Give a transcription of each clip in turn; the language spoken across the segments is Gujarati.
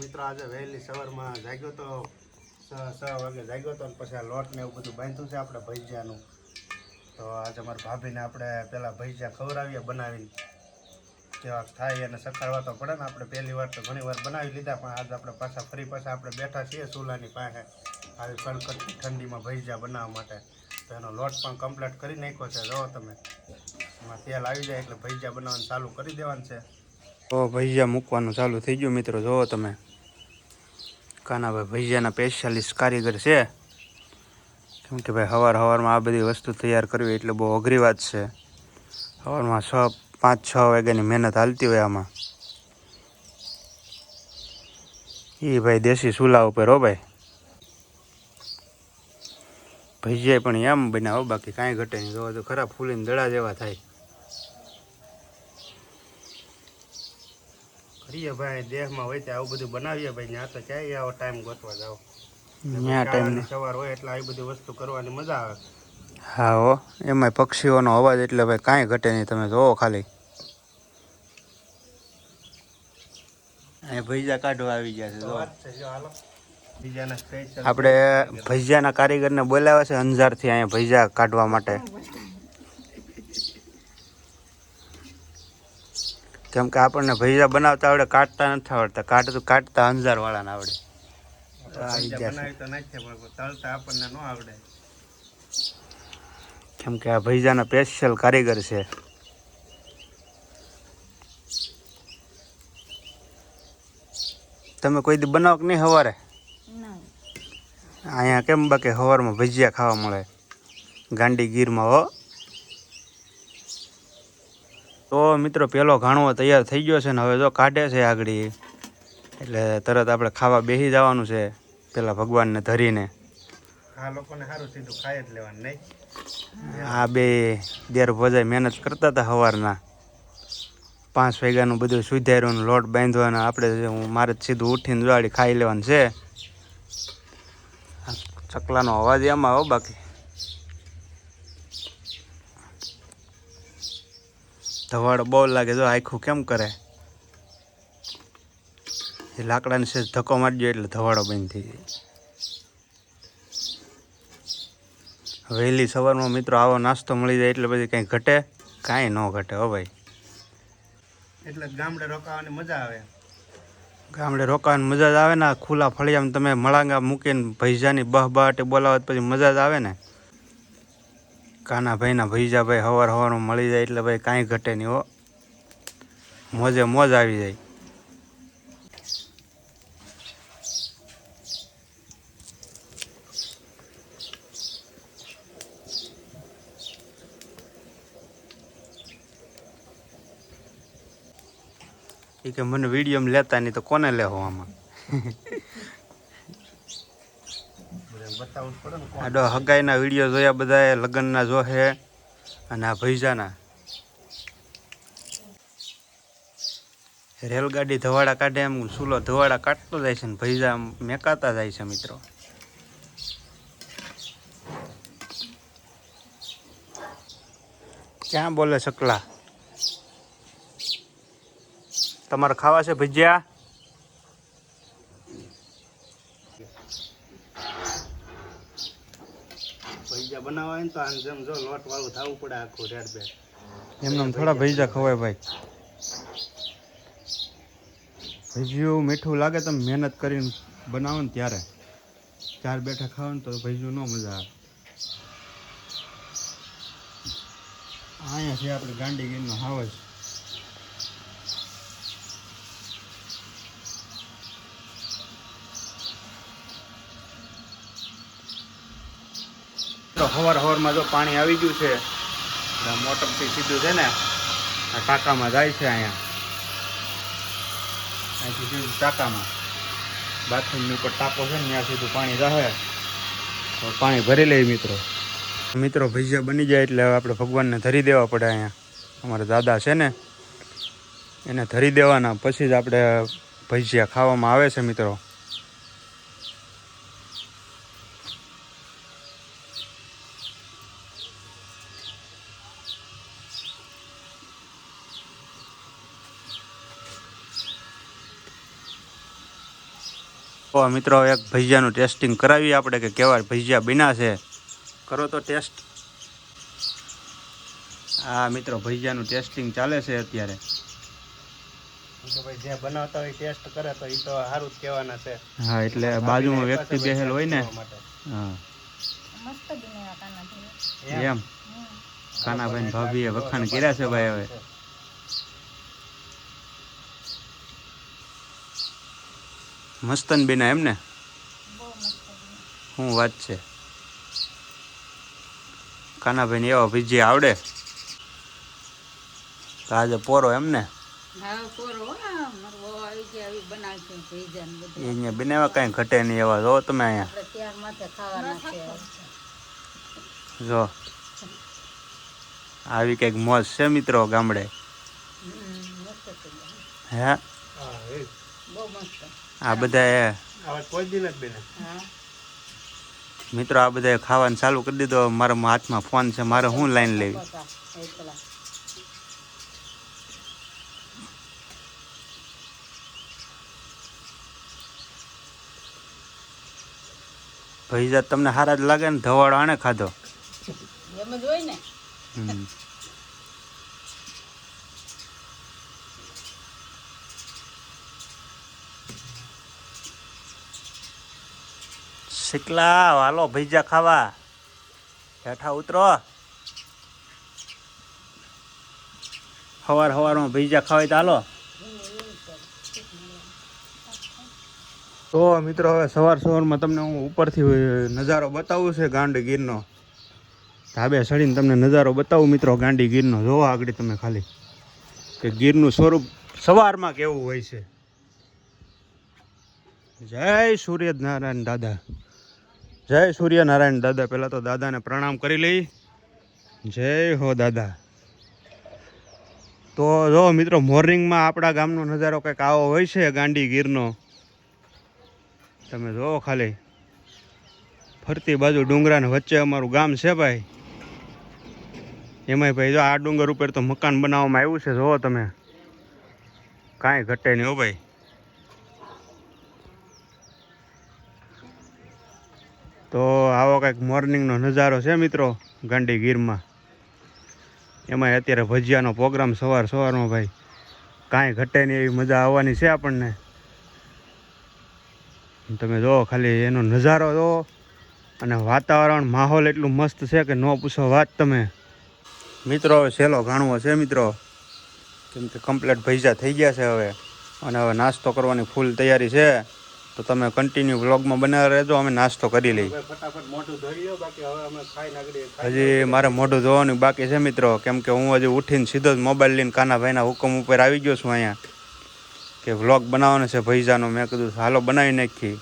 મિત્રો, આજે વહેલી સવારમાં જાગ્યો તો છ વાગે જાગ્યો તો પછી આ લોટ ને એવું બધું બાંધ્યું છે આપણે ભજીયાનું. તો આજે અમારા ભાભીને આપણે પહેલાં ભજીયા ખવડાવીએ બનાવીને. કેવા થાય અને સખાડવા તો પડે ને આપણે પહેલી વાર તો ઘણી વાર બનાવી લીધા, પણ આજે આપણે પાછા ફરી પાછા આપણે બેઠા છીએ ચૂલાની પાસે આવી કડકડતી ઠંડીમાં ભજીયા બનાવવા માટે. તો એનો લોટ પણ કમ્પ્લીટ કરી નાખ્યો છે. જો તમે એમાં તેલ આવી જાય એટલે ભજીયા બનાવવાનું ચાલુ કરી દેવાનું છે. તો ભજીયા મૂકવાનું ચાલુ થઈ ગયું મિત્રો. જોવો તમે કાનાભાઈ ભજીયાના સ્પેશિયાલિસ્ટ કારીગર છે. કેમ કે ભાઈ સવાર સવારમાં આ બધી વસ્તુ તૈયાર કરવી એટલે બહુ અઘરી વાત છે. સવારમાં છ, પાંચ, છ વાગ્યાની મહેનત હાલતી હોય આમાં. એ ભાઈ દેશી ચૂલા ઉપર હો ભાઈ. ભજીયા પણ એમ બનાવો બાકી કાંઈ ઘટે નહીં. જોવો તો ખરા ફૂલીને દડા જેવા થાય. કરીએ ભાઈ દેહમાં હોય ત્યાં આવું બધું બનાવીએ ભાઈ ત્યાં તો ક્યાંય આવો ટાઈમ ગોતવા જાઓ. ત્યાં ટાઈમ સવાર હોય એટલે આવી બધી વસ્તુ કરવાની મજા આવે. હા હો એમાં પક્ષીઓનો અવાજ એટલે ભાઈ કાંઈ ઘટે નહીં તમે જોવો ખાલી. અહીંયા ભજીયા કાઢવા આવી ગયા છે આપણે ભજીયાના કારીગરને બોલાવ્યા છે અંજારથી અહીંયા ભજીયા કાઢવા માટે. કેમ કે આપણને ભજીયા બનાવતા આવડે કાટતા નથી આવડતા. કાટતું કાટતા અંજાર વાળાને આવડે. કેમ કે આ ભજીયાના સ્પેશિયલ કારીગર છે. તમે કોઈ દી બનાવો કે નહીં સવારે? અહીંયા કેમ બાકી સવારમાં ભજીયા ખાવા મળે? ગાંડી ગીરમાં હો. તો મિત્રો પહેલો ઘાણવો તૈયાર થઈ ગયો છે ને હવે જો કાઢે છે આગળ. એટલે તરત આપણે ખાવા બેસી જવાનું છે પેલા ભગવાનને ધરીને. હા સારું સીધું ખાઈ જ લેવાનું આ બે દેર ભોજાઈ મહેનત કરતા હતા સવારના પાંચ વાગ્યાનું બધું સુધાર્યું લોટ બાંધવાનો. આપણે હું મારે સીધું ઉઠીને જોવાડી ખાઈ લેવાનું છે. ચકલાનો અવાજ એમાં હો બાકી. ધવાડો બહુ લાગે. જો આખું કેમ કરે? એ લાકડાને સેજ ધક્કો મારજો એટલે ધવાડો બંધ થઈ જાય. વહેલી સવારમાં મિત્રો આવો નાસ્તો મળી જાય એટલે પછી કંઈ ઘટે? કાંઈ ન ઘટે હો ભાઈ. એટલે ગામડે રોકાવાની મજા આવે. ગામડે રોકાવાની મજા જ આવે ને આ ખુલ્લા ફળિયામાં તમે મળાંગા મૂકીને ભૈજાની બહ બહાટે બોલાવો તો પછી મજા જ આવે ને. કાના ભાઈના ભૈજા ભાઈ હવાર હવારમાં મળી જાય એટલે ભાઈ કાંઈ ઘટે નહીં હો. મોજે મોજ આવી જાય. એ કે મને વીડિયો લેતા નહીં તો કોને લેવો આમાં બધાને બતાવવું જ પડે ને કોણ આડો હગાઈના વીડિયો જોયા બધાએ લગ્નના જોહે અને આ ભૈજાના રેલગાડી ધવાડા કાઢે એમ સુલો ધવાડા કાઢતો જાય છે ને ભૈજા મેકાતા જાય છે મિત્રો. ક્યાં બોલે સકલા તમારે ખાવા છે ભજીયા પૈસા બનાવવા હોય ને તો એમને થોડા ભજીયા ખવાય ભાઈ. ભજીયું મીઠું લાગે તમે મહેનત કરીને બનાવો ને ત્યારે. ચાર બેઠા ખાવ ને તો ભજીયું ન મજા આવે. અહીંયા છે આપણે ગાંડીગીરનો હાવજ. તો હવાર હવારમાં જો પાણી આવી ગયું છે મોટરથી સીધું છે ને, આ ટાંકામાં જાય છે અહીંયા. અહીંથી સીધું ટાંકામાં બાથરૂમની ઉપર ટાંકો છે ને, ત્યાં સીધું પાણી રહે. તો પાણી ભરી લઈએ મિત્રો. મિત્રો ભજીયા બની જાય એટલે આપણે ભગવાનને ધરી દેવા પડે અહીંયા. અમારા દાદા છે ને, એને ધરી દેવાના. પછી જ આપણે ભજીયા ખાવામાં આવે છે મિત્રો. તો મિત્રો એક ભજીયાનું ટેસ્ટિંગ કરાવીએ આપણે કે કેવા ભજીયા બીના છે. કરો તો ટેસ્ટ આ મિત્રો ભજીયાનું ટેસ્ટિંગ ચાલે છે અત્યારે. તો ભાઈ જે બનાવતા હોય ટેસ્ટ કરે તો એ તો સારું જ કહેવાના છે. હા એટલે બાજુમાં વ્યક્તિ બેસેલ હોય ને? હા. મસ્ત કાના ભાઈ એમ? કાનાભાઈ ભાભીએ વખાણ કર્યા છે ભાઈ હવે. મસ્તન બેના એમ ને? બહુ મસ્ત બન્યા શું વાત છે. કાનાભાઈને એવા ભીજી આવડે? તો આજે પોરો એમ ને? હા પોરો હા મારો બહુ આવી ગયા આવી બનાવશે ભેજા ને એ બધું અહીંયા બનાવ્યા કાંઈ ઘટે નહીં એવા જો તમે અહીંયા. જો. આવી કંઈક મોજ છે મિત્રો ગામડે. હે? બહુ મસ્ત. આ બધા મિત્રો આ બધા ખાવાનું ચાલુ કરી દીધો. મારા હાથમાં ફોન છે. મારે હું લાઈન લેવી? પકા તમને સારા જ લાગે ને? ધવાડો આને ખાધો. એમ જ હોય ને. શીકલા હાલો ભૈજા ખાવા. હેઠા ઉતરો. સવાર સવારમાં ભૈજા ખાવાય તો હાલો. તો મિત્રો, હવે સવાર સવારમાં તમને હું ઉપરથી નજારો બતાવું છે ગાંડી ગીરનો ધાબે ચડીને તમને નજારો બતાવું મિત્રો ગાંડી ગીરનો જોવો આગળ તમે ખાલી. કે ગીરનું સ્વરૂપ સવારમાં કેવું હોય છે. જય સૂર્યનારાયણ દાદા. જય સૂર્યનારાયણ દાદા. પહેલાં તો દાદાને પ્રણામ કરી લઈ. જય હો દાદા. તો જો મિત્રો, મોર્નિંગમાં આપણા ગામનો નજારો કંઈક આવો હોય છે ગાંડી ગીરનો. તમે જોવો ખાલી ફરતી બાજુ ડુંગરાને વચ્ચે અમારું ગામ છે ભાઈ. એમાંય ભાઈ જો આ ડુંગર ઉપર તો મકાન બનાવવામાં આવ્યું છે જોવો તમે. કાંઈ ઘટે નહીં હો ભાઈ. તો આવો કંઈક મોર્નિંગનો નજારો છે મિત્રો ગાંડી ગીરમાં એમાં અત્યારે ભજીયાનો પ્રોગ્રામ સવાર સવારમાં ભાઈ. કાંઈ ઘટે નહીં એવી મજા આવવાની છે આપણને. તમે જુઓ ખાલી એનો નજારો જુઓ અને વાતાવરણ, માહોલ એટલું મસ્ત છે કે ન પૂછો વાત તમે. મિત્રો, હવે સહેલો ઘાણવો છે મિત્રો. કેમ કે કમ્પ્લેટ ભૈજા થઈ ગયા છે હવે. અને હવે નાસ્તો કરવાની ફૂલ તૈયારી છે. તો તમે કન્ટિન્યુ વ્લોગમાં બનાવી રહેજો અમે નાસ્તો કરી લઈ ફટાફટ મોઢું ધોઈ લો બાકી હવે અમે ખાઈને આગળ હજી મારે મોઢું ધોવાનું બાકી છે મિત્રો કેમ કે હું હજી ઉઠીને સીધો જ મોબાઈલ લઈને કાનાભાઈના હુકમ ઉપર આવી ગયો છું અહીંયા. કે વ્લોગ બનાવવાનો છે ભૈજાનો મેં કીધું હાલો બનાવી નાખી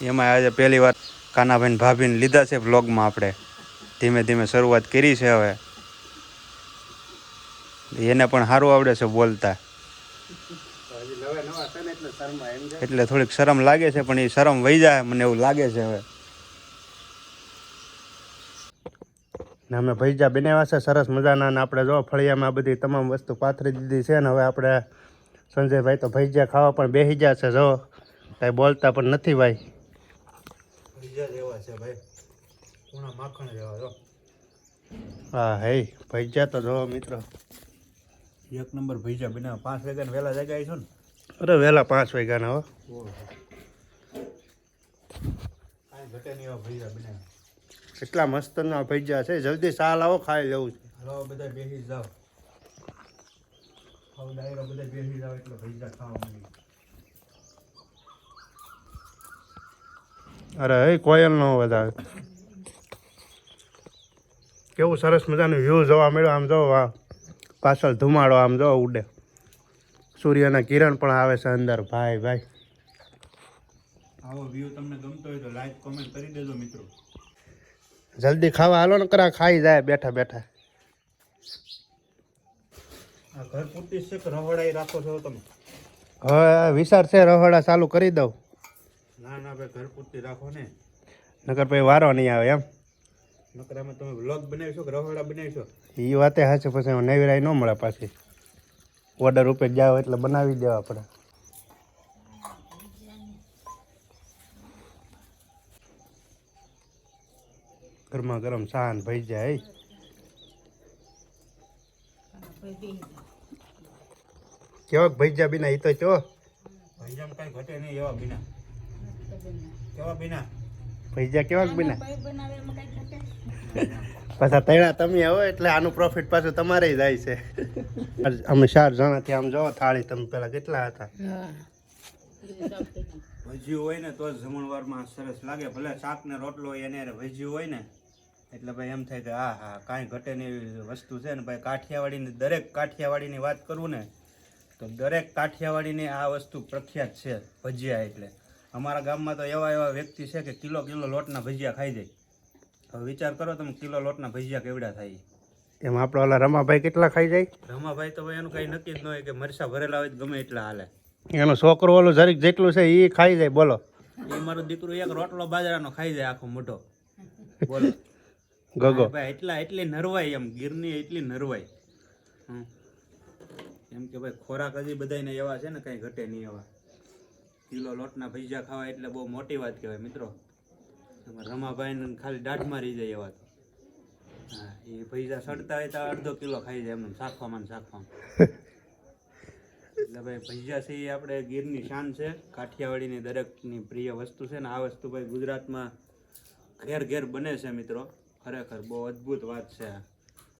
એમાં આજે પહેલી વાર કાનાભાઈને ભાભીને લીધા છે વ્લોગમાં આપણે. ધીમે ધીમે શરૂઆત કરી છે હવે. એને પણ સારું આવડે છે બોલતા. એટલે થોડીક શરમ લાગે છે પણ એ શરમ વહી જાય મને એવું લાગે છે હવે. ને અમે ભૈજા બનાવ્યા છે સરસ મજાના ને આપણે જો ફળિયામાં બધી તમામ વસ્તુ પાથરી દીધી છે ને હવે આપણે સંજયભાઈ તો ભૈજા ખાવા પણ બેસી ગયા છે જો. કાંઈ બોલતા પણ નથી ભાઈ. ભૈજા જેવા છે ભાઈ. પૂણા માખણ જેવા જો. હા હે ભૈજા તો જો મિત્રો. એક નંબર ભૈજા બનાવ પાંચ વાગ્યાને વહેલા જગાઈ છો ને. અરે વહેલા પાંચ વાગ્યાના હો. એટલા મસ્ત ના એવા ભૈજા બનાવ્યા કેટલા મસ્તના ભૈજા છે. જલ્દી સા લાવો ખાઈ લેવું છે. હલો બધા બેસી જાઓ. હવે ડાયરો બધા બેસી જાઓ એટલે ભૈજા ખાવા અરે હે કોયલ નો વધારે કેવું સરસ મજાનું વ્યૂ જોવા મળ્યો. આમ જો પાછળ ધુમાડો આમ જો ઉડે. સૂર્યના કિરણ પણ આવે છે અંદર. ભાઈ ભાઈ. આવો વ્યૂ તમને ગમતો હોય તો લાઈક કોમેન્ટ કરી દેજો મિત્રો. જલ્દી ખાવા હાલો ને કરા ખાઈ જાય બેઠા બેઠા. આ ઘર પૂરતી છે કે રહોડાઈ રાખો છો તમે? હવે વિચાર છે રહોડા ચાલુ કરી દઉં. ના ના ભાઈ ઘર પૂરતી રાખો ને. નકર પછી વારો નહીં આવે એમ. નકર આમાં તમે વ્લોગ બનાવીશો કે રહોડા બનાવીશો એ વાતે હાચે પછી નવીરાઈ ન મળે પાછી. ઓર્ડર રૂપે જાઓ એટલે બનાવી દેવા આપણે. ગરમા ગરમ સાન ભાઈ જાય. કેવાક ભૈજા બિના એ તો ચો ભૈજામાં કઈ ઘટે નહીં એવા બિના. કેવા બિના? ભૈજા કેવાક બિના? બનાવે એમાં કઈ ઘટે? પાછા તૈણા તમે આવો એટલે આનું પ્રોફિટ પાછું તમારે જાય છે. અમે ચાર જણાથી આમ જો થાળી તમે પેલા કેટલા હતા? હા. ભજીયું હોય ને તો જ જમણવારમાં સરસ લાગે. ભલે શાક ને રોટલો હોય એને ભજીયું હોય ને એટલે ભાઈ એમ થાય કે હા હા કાંઈ ઘટે નહીં એવી વસ્તુ છે ને ભાઈ કાઠિયાવાડીની દરેક કાઠિયાવાડીની વાત કરું ને તો દરેક કાઠિયાવાડીની આ વસ્તુ પ્રખ્યાત છે ભજીયા એટલે. અમારા ગામમાં તો એવા એવા વ્યક્તિ છે કે કિલો કિલો લોટના ભજીયા ખાઈ જાય. હવે વિચાર કરો તમે કિલો લોટના ભજીયા કેવડા થાય? એમ આપણા ઓલા રમાભાઈ કેટલા ખાઈ જાય? રમાભાઈ તો ભાઈ એનું કંઈ નક્કી જ ન હોય કે મરસા ભરેલા હોય ગમે એટલા હાલે. એનો છોકરો ઓલો જરીક જેટલું છે એ ખાઈ જાય બોલો. એ મારું દીકરું એક રોટલો બાજરાનો ખાઈ જાય આખો મોટો બોલો. ગગો. ભાઈ એટલા એટલી નરવાય એમ ગીરની એટલી નરવાય. એમ કે ભાઈ ખોરાક હજી બધાને એવા છે ને કઈ ઘટે નહીં એવા. કિલો લોટના ભજીયા ખાવા એટલે બહુ મોટી વાત કહેવાય મિત્રો. એમાં રમાભાઈ ખાલી દાઢ મારી જાય એવા તો. હા, એ પૈસા સડતા હોય તો અડધો કિલો ખાઈ જાય એમને શાખવામાં ને શાખવામાં એટલે ભાઈ ભજીયા છે એ આપણે ગીરની શાન છે. કાઠિયાવાડીની દરેકની પ્રિય વસ્તુ છે ને આ વસ્તુ ભાઈ ગુજરાતમાં ઘેર ઘેર બને છે મિત્રો. ખરેખર બહુ અદ્ભુત વાત છે આ.